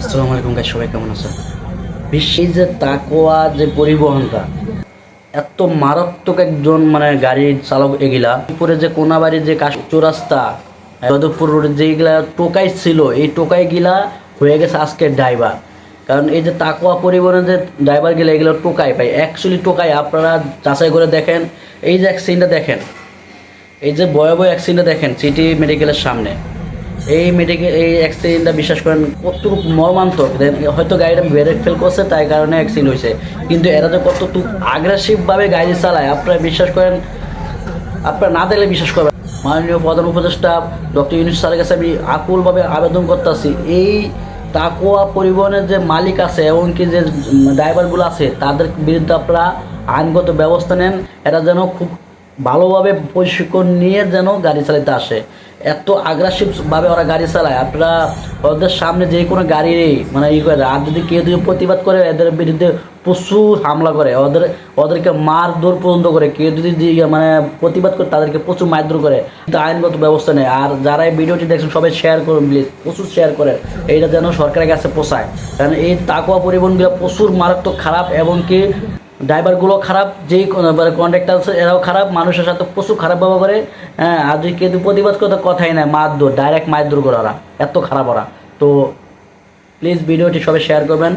আসসালামু আলাইকুম গাই সবাই কেমন আছেন? বিশ্বে যে তাকোয়া যে পরিবহনটা, এত মারাত্মক একজন মানে গাড়ির চালক এগুলা। উপরে যে কোনাবাড়ি যে কাশ চৌরাস্তা, যাদবপুর রোডে যেগুলা টোকাই ছিল, এই টোকাই গিলা হয়ে গেছে আজকে ড্রাইভার কারণ এই যে তাকোয়া পরিবহনের যে ড্রাইভার গেলে, এগুলো টোকাই পাই অ্যাকচুয়ালি টোকাই, আপনারা যাচাই করে দেখেন। এই যে অ্যাক্সিডেন্টটা দেখেন। এই যে ভয়াবহ অ্যাক্সিডেন্টটা দেখেন সিটি মেডিকেলের সামনে। এই মেডিকেল এই অ্যাক্সিডেন্টটা বিশ্বাস করেন, কতটুকু মর্মান্তক? হয়তো গাড়িটা ব্রেক ফেল করছে, তাই কারণে অ্যাক্সিডেন্ট হয়েছে। কিন্তু এরা যে কতটুকু আগ্রাসিভভাবে গাড়ি চালায়, আপনারা বিশ্বাস করেন? আপনারা না দেখলে বিশ্বাস করবেন মাননীয় প্রধান উপদেষ্টা, ডক্টর ইউনুস স্যারের কাছে আমি আকুলভাবে আবেদন করতেছি, এই তাকুয়া পরিবহনের যে মালিক আছে, এমনকি যে ড্রাইভারগুলো আছে, তাদের বিরুদ্ধে আপনারা আইনগত ব্যবস্থা নেন। এরা যেন খুব ভালোভাবে প্রশিক্ষণ নিয়ে যেন গাড়ি চালাতে আসে। এত আগ্রাসিভভাবে ওরা গাড়ি চালায়। আপনারা ওদের সামনে যে কোনো গাড়ি মানে ই করে আর যদি কেউ যদি প্রতিবাদ করে, এদের বিরুদ্ধে প্রচুর হামলা করে। ওদের, ওদেরকে মার দৌড় পর্যন্ত করে। কেউ যদি মানে প্রতিবাদ করে, তাদেরকে প্রচুর মারধর করে। কিন্তু আইনগত ব্যবস্থা নেই। আর যারা এই ভিডিওটি দেখছেন, সবাই শেয়ার করুন প্লিজ প্রচুর শেয়ার করেন। এইটা যেন সরকারের কাছে পোষায় কারণ এই তাকুয়া পরিবহনগুলো প্রচুর মারাত্মক খারাপ এবং কি ড্রাইভারগুলো খারাপ কন্ডাক্টার কন্ট্রাক্টার আছে, এরাও খারাপ, মানুষের সাথে প্রচুর খারাপ ব্যবহার করে হ্যাঁ আর যদি কেউ প্রতিবাদ করে, তো কথাই নাই, মারধর ডাইরেক্ট মারধর করে ওরা, এত খারাপ ওরা। তো প্লিজ ভিডিওটি সবাই শেয়ার করবেন।